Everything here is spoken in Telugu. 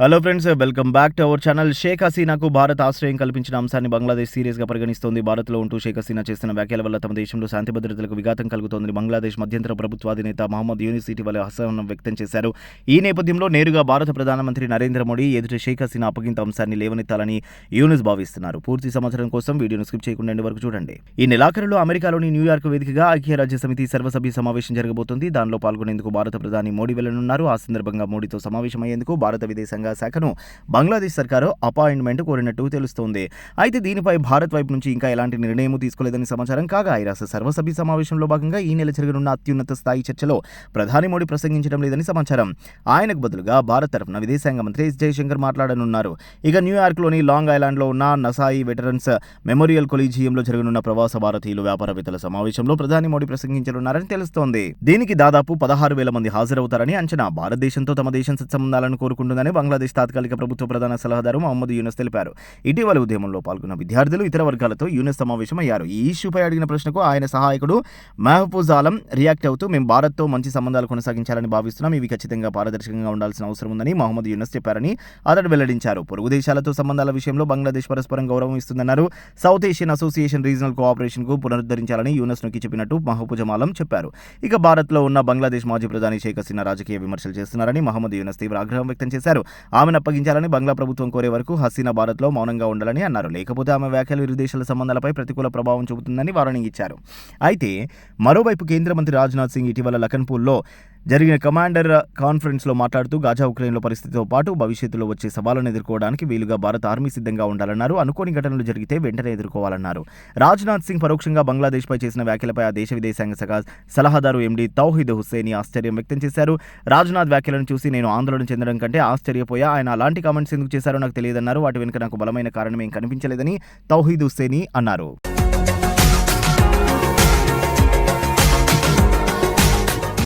Hello friends welcome back to our channel Sheikh హసీనాకు Bharat ఆశ్రయం కల్పించిన అంశాన్ని బంగ్లాదేశ్ సీరియస్గా పరిగణిస్తోంది. భారత్లో ఉంటూ షేక్ హసీనా చేసిన వ్యాఖ్యల వల్ల తమ దేశంలో శాంతి భద్రతలకు విఘాతం కలుగుతోందని బంగ్లాదేశ్ మధ్యంతర ప్రభుత్వాధినేత మహమ్మద్ యూనిస్ ఇటీవల అసహనం వ్యక్తం చేశారు. ఈ నేపథ్యంలో నేరుగా భారత ప్రధానమంత్రి నరేంద్ర మోడీ ఎదుటి షేక్ హసీనా అప్పగింత అంశాన్ని లేవనెత్తాలని యూనిస్ భావిస్తున్నారు. పూర్తి సమాచారం కోసం వీడియోను స్కిప్ చేయకుండా వరకు చూడండి. ఈ నెలాఖరులో అమెరికాలోని న్యూయార్క్ వేదికగా ఐక్యరాజ్య సమితి సర్వసభ్య సమావేశం జరగబోతోంది. దానిలో పాల్గొనేందుకు భారత ప్రధాని మోడీ వెళ్ళనున్నారు. ఆ సందర్భంగా మోడీతో సమావేశమయ్యేందుకు భారత విదేశాంగ శాఖను బంగ్లాదేశ్ సర్కారు అపాయింట్మెంట్ కోరినట్టు తెలుస్తోంది. అయితే దీనిపై భారత్ వైపు నుంచి ఇంకా ఎలాంటి నిర్ణయం తీసుకోలేదని సమాచారం కాగా ఐరాస సర్వసభ్య సమావేశంలో భాగంగా ఈ నెల జరగనున్న అత్యున్నత స్థాయి చర్చలో ప్రధాని మోడీ ప్రసంగించడం లేదని సమాచారం. ఆయనకు బదులుగా భారత్ తరఫున విదేశాంగ మంత్రి ఎస్ జయశంకర్ మాట్లాడనున్నారు. ఇక న్యూయార్క్లోని లాంగ్ ఐలాండ్లో ఉన్న నసాయి వెటరన్స్ మెమోరియల్ కొలీజియంలో జరగనున్న ప్రవాస భారతీయులు వ్యాపారవేత్తల సమావేశంలో ప్రధాని మోడీ ప్రసంగించనున్నారని తెలుస్తోంది. దీనికి దాదాపు పదహారు వేల మంది హాజరవుతారని అంచనా. భారతదేశంతో తమ దేశం సత్సంబంధాలను కోరుకుంటుందని బంగ్లాదేశ్ తాత్కాలిక ప్రభుత్వ ప్రధాన సలహాదారు మహమ్మద్ యూనస్ తెలిపారు. ఇటీవల ఉద్యమంలో పాల్గొన్న విద్యార్థులు ఇతర వర్గాలతో యూనస్ సమావేశమయ్యారు. ఈ ఇష్యూపై అడిగిన ప్రశ్నకు ఆయన సహాయకుడు మహఫూజ్ ఆలం రియాక్ట్ అవుతూ మేము భారత్తో మంచి సంబంధాలు కొనసాగించాలని భావిస్తున్నాం. ఇవి ఖచ్చితంగా పారదర్శకంగా ఉండాల్సిన అవసరం ఉందని మహమ్మద్ యూనస్ చెప్పారని అతడు వెల్లడించారు. పొరుగు దేశాలతో సంబంధాల విషయంలో బంగ్లాదేశ్ పరస్పరం గౌరవం ఇస్తుందన్నారు. సౌత్ ఏషియన్ అసోసియేషన్ రీజనల్ కోఆపరేషన్కు పునరుద్ధరించాలని యూనస్ నొక్కి చెప్పినట్టు మహబూజ్ ఆలం చెప్పారు. ఇక భారత్లో ఉన్న బంగ్లాదేశ్ మాజీ ప్రధాని షేక్ హసీనా రాజకీయ విమర్శలు చేస్తున్నారని మహమ్మద్ యూనస్ తీవ్ర ఆగ్రహం వ్యక్తం చేశారు. ఆమెను అప్పగించాలని బంగ్లా ప్రభుత్వం కోరే వరకు హసీనా భారత్లో మౌనంగా ఉండాలని అన్నారు. లేకపోతే ఆమె వ్యాఖ్యలు ఇరు దేశాల సంబంధాలపై ప్రతికూల ప్రభావం చూపుతుందని వార్నింగ్ ఇచ్చారు. అయితే మరోవైపు కేంద్ర మంత్రి రాజ్నాథ్ సింగ్ ఇటీవల లఖన్పూర్లో జరిగిన కమాండర్ కాన్ఫరెన్స్లో మాట్లాడుతూ గాజా ఉక్రెయిన్లో పరిస్థితితో పాటు భవిష్యత్తులో వచ్చే సవాళ్ళను ఎదుర్కోవడానికి వీలుగా భారత ఆర్మీ సిద్ధంగా ఉండాలన్నారు. అనుకోని ఘటనలు జరిగితే వెంటనే ఎదుర్కోవాలన్నారు. రాజ్నాథ్ సింగ్ పరోక్షంగా బంగ్లాదేశ్పై చేసిన వ్యాఖ్యలపై ఆ దేశ విదేశాంగ శాఖ సలహాదారు ఎండీ తౌహిద్ హుస్సేని ఆశ్చర్యం వ్యక్తం చేశారు. రాజ్నాథ్ వ్యాఖ్యలను చూసి నేను ఆందోళన చెందడం కంటే ఆశ్చర్యపోయా. ఆయన అలాంటి కామెంట్స్ ఎందుకు చేశారో నాకు తెలియదన్నారు. వాటి వెనుక నాకు బలమైన కారణం ఏం కనిపించలేదని తౌహీద్ హుస్సేని అన్నారు.